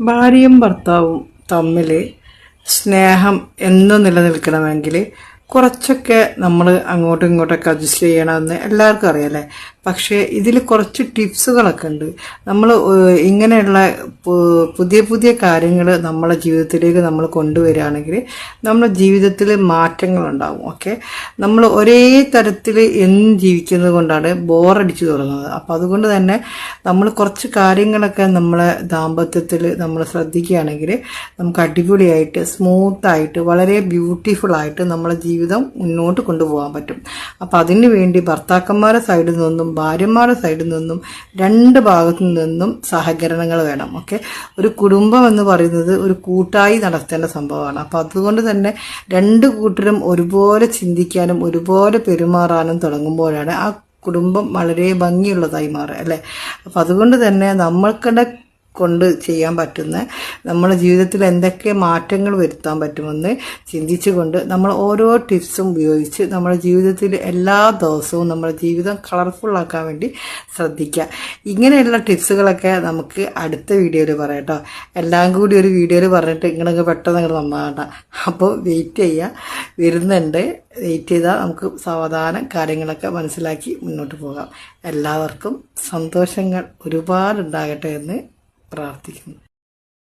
ഭാര്യയും ഭർത്താവും തമ്മിൽ സ്നേഹം എന്നും നിലനിൽക്കണമെങ്കിൽ കുറച്ചൊക്കെ നമ്മൾ അങ്ങോട്ടും ഇങ്ങോട്ടൊക്കെ അഡ്ജസ്റ്റ് ചെയ്യണമെന്ന് എല്ലാവർക്കും അറിയാമല്ലേ പക്ഷേ ഇതിൽ കുറച്ച് ടിപ്സുകളൊക്കെ ഉണ്ട്. നമ്മൾ ഇങ്ങനെയുള്ള പുതിയ പുതിയ കാര്യങ്ങൾ നമ്മളെ ജീവിതത്തിലേക്ക് നമ്മൾ കൊണ്ടുവരികയാണെങ്കിൽ നമ്മുടെ ജീവിതത്തിൽ മാറ്റങ്ങളുണ്ടാവും ഓക്കെ നമ്മൾ ഒരേ തരത്തിൽ എന്നും ജീവിക്കുന്നത് കൊണ്ടാണ് ബോറടിച്ചു തുടങ്ങുന്നത്. അപ്പോൾ അതുകൊണ്ട് തന്നെ നമ്മൾ കുറച്ച് കാര്യങ്ങളൊക്കെ നമ്മളെ ദാമ്പത്യത്തിൽ നമ്മൾ ശ്രദ്ധിക്കുകയാണെങ്കിൽ നമുക്ക് അടിപൊളിയായിട്ട് സ്മൂത്തായിട്ട് വളരെ ബ്യൂട്ടിഫുള്ളായിട്ട് നമ്മളെ ജീവിതം മുന്നോട്ട് കൊണ്ടുപോകാൻ പറ്റും. അപ്പോൾ അതിനു വേണ്ടി ഭർത്താക്കന്മാരുടെ സൈഡിൽ നിന്നും ഭാര്യമാരുടെ സൈഡിൽ നിന്നും രണ്ട് ഭാഗത്തു നിന്നും സഹകരണങ്ങൾ വേണം ഓക്കെ ഒരു കുടുംബം എന്ന് പറയുന്നത് ഒരു കൂട്ടായി നടത്തേണ്ട സംഭവമാണ്. അപ്പം അതുകൊണ്ട് തന്നെ രണ്ട് കൂട്ടരും ഒരുപോലെ ചിന്തിക്കാനും ഒരുപോലെ പെരുമാറാനും തുടങ്ങുമ്പോഴാണ് ആ കുടുംബം വളരെ ഭംഗിയുള്ളതായി മാറുക അല്ലേ? അപ്പം അതുകൊണ്ട് തന്നെ നമ്മൾക്കിടെ കൊണ്ട് ചെയ്യാൻ പറ്റുന്ന നമ്മുടെ ജീവിതത്തിൽ എന്തൊക്കെ മാറ്റങ്ങൾ വരുത്താൻ പറ്റുമെന്ന് ചിന്തിച്ചുകൊണ്ട് നമ്മൾ ഓരോ ടിപ്സും ഉപയോഗിച്ച് നമ്മുടെ ജീവിതത്തിൽ എല്ലാ ദിവസവും നമ്മുടെ ജീവിതം കളർഫുള്ളാക്കാൻ വേണ്ടി ശ്രദ്ധിക്കുക. ഇങ്ങനെയുള്ള ടിപ്സുകളൊക്കെ നമുക്ക് അടുത്ത വീഡിയോയിൽ പറയാം കേട്ടോ. എല്ലാം കൂടി ഒരു വീഡിയോയിൽ പറഞ്ഞിട്ട് ഇങ്ങനെയൊക്കെ പെട്ടെന്ന് നിങ്ങൾ നന്നാകണ്ട. അപ്പോൾ വെയിറ്റ് ചെയ്യുക. വരുന്നുണ്ട്. വെയിറ്റ് ചെയ്താൽ നമുക്ക് സാവധാനം കാര്യങ്ങളൊക്കെ മനസ്സിലാക്കി മുന്നോട്ട് പോകാം. എല്ലാവർക്കും സന്തോഷങ്ങൾ ഒരുപാടുണ്ടാകട്ടെ എന്ന് പ്രാർത്ഥിക്കുന്നു.